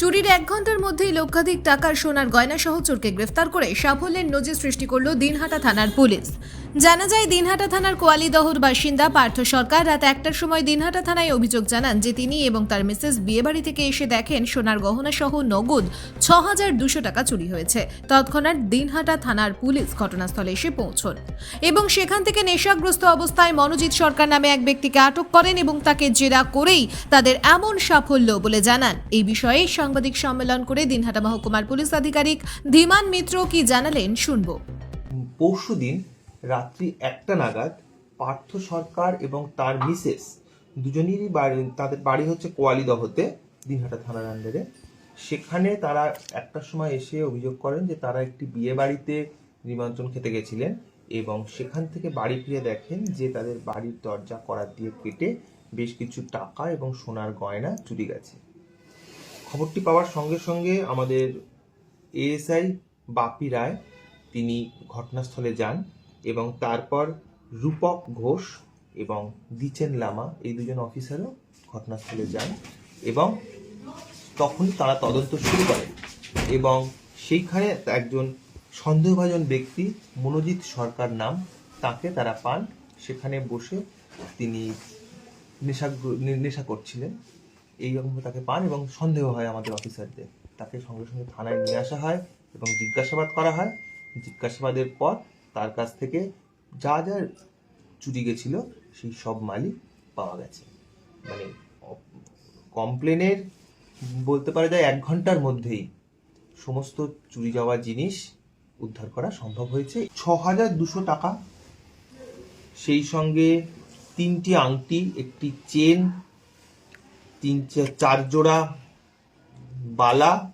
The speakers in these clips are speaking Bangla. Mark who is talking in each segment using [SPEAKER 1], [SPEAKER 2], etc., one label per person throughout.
[SPEAKER 1] চুরির এক ঘণ্টার মধ্যেই লক্ষাধিক টাকার সোনার গয়না সহ চোরকে গ্রেফতার করে সাফল্যের নজির সৃষ্টি করল দিনহাটা থানার পুলিশ। জানা যায়, দিনহাটা থানার কোয়ালিদহর বাসিন্দা পার্থ সরকার রাত একটার সময় দিনহাটা থানায় অভিযোগ জানান যে তিনি এবং তার মিসেস বিয়েবাড়ি থেকে এসে দেখেন সোনার গহনা সহ নগদ ছ হাজার দুশো টাকা চুরি হয়েছে। তৎক্ষণাৎ দিনহাটা থানার পুলিশ ঘটনাস্থলে এসে পৌঁছন এবং সেখান থেকে নেশাগ্রস্ত অবস্থায় মনোজিৎ সরকার নামে এক ব্যক্তিকে আটক করেন এবং তাকে জেরা করেই তাদের এমন সাফল্য বলে জানান। এই বিষয়ে সাংবাদিক সম্মেলন করে দিনহাটা মহকুমার পুলিশ আধিকারিক ধীমান মিত্র কি জানালেন শুনব।
[SPEAKER 2] পরশু দিন রাত্রি একটা নাগাদ পার্থ সরকার এবং তার মিসেস দুজনেরই বাড়ি, তাদের বাড়ি হচ্ছে কোয়ালিদহতে দিনহাটা থানার আন্ডারে সেখানে তারা একটার সময় এসে অভিযোগ করেন যে তারা একটি বিয়ে বাড়িতে নিমন্ত্রণ খেতে গেছিলেন এবং সেখান থেকে বাড়ি ফিরে দেখেন যে তাদের বাড়ির দরজা করার দিয়ে কেটে বেশ কিছু টাকা এবং সোনার গয়না চুরি গেছে। খবরটি পাওয়ার সঙ্গে সঙ্গে আমাদের এএসআই বাপি রায়, তিনি ঘটনাস্থলে যান। এবং তারপর রূপক ঘোষ এবং দিচেন লামা, এই দুজন অফিসারও ঘটনাস্থলে যান এবং তখন তারা তদন্ত শুরু করেন এবং সেইখানে একজন সন্দেহভাজন ব্যক্তি, মনোজিৎ সরকার নাম, তাকে তারা পান। সেখানে বসে তিনি নেশা নেশা করছিলেন। এইরকম তাকে পান এবং সন্দেহ হয় আমাদের অফিসারদের। তাকে সঙ্গে সঙ্গে থানায় নিয়ে আসা হয় এবং জিজ্ঞাসাবাদ করা হয়। জিজ্ঞাসাবাদের পর তার কাছ থেকে যা যা চুরি গেছিল, সেই সব মালই পাওয়া গেছে। মানে কমপ্লেনের বলতে পারা যায় এক ঘণ্টার মধ্যেই সমস্ত চুরি যাওয়া জিনিস উদ্ধার করা সম্ভব হয়েছে। ছ হাজার দুশো টাকা। সেই সঙ্গে তিনটি আংটি, একটি চেন, তিন চার জোড়া বালা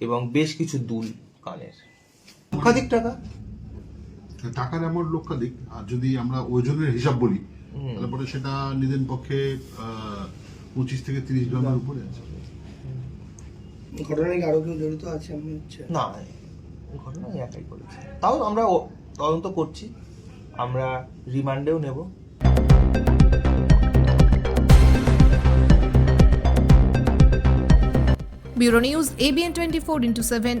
[SPEAKER 2] এবং বেশ কিছু দুল কানের। লক্ষাধিক টাকা।
[SPEAKER 3] টাকার অ্যামাউন্ট লক্ষাধিক আর যদি আমরা ওজনের হিসাব বলি। তাহলে পরে সেটা নিজের পক্ষে পঁচিশ থেকে তিরিশ গ্রামের উপরে আছে।
[SPEAKER 4] ঘটনায় আরও কেউ জড়িত আছে মনে হচ্ছে?
[SPEAKER 2] না ঘটনা একাই করেছে। তাও আমরা তদন্ত করছি আমরা রিমান্ডেও নেব।
[SPEAKER 1] Bureau news ABN twenty four into seven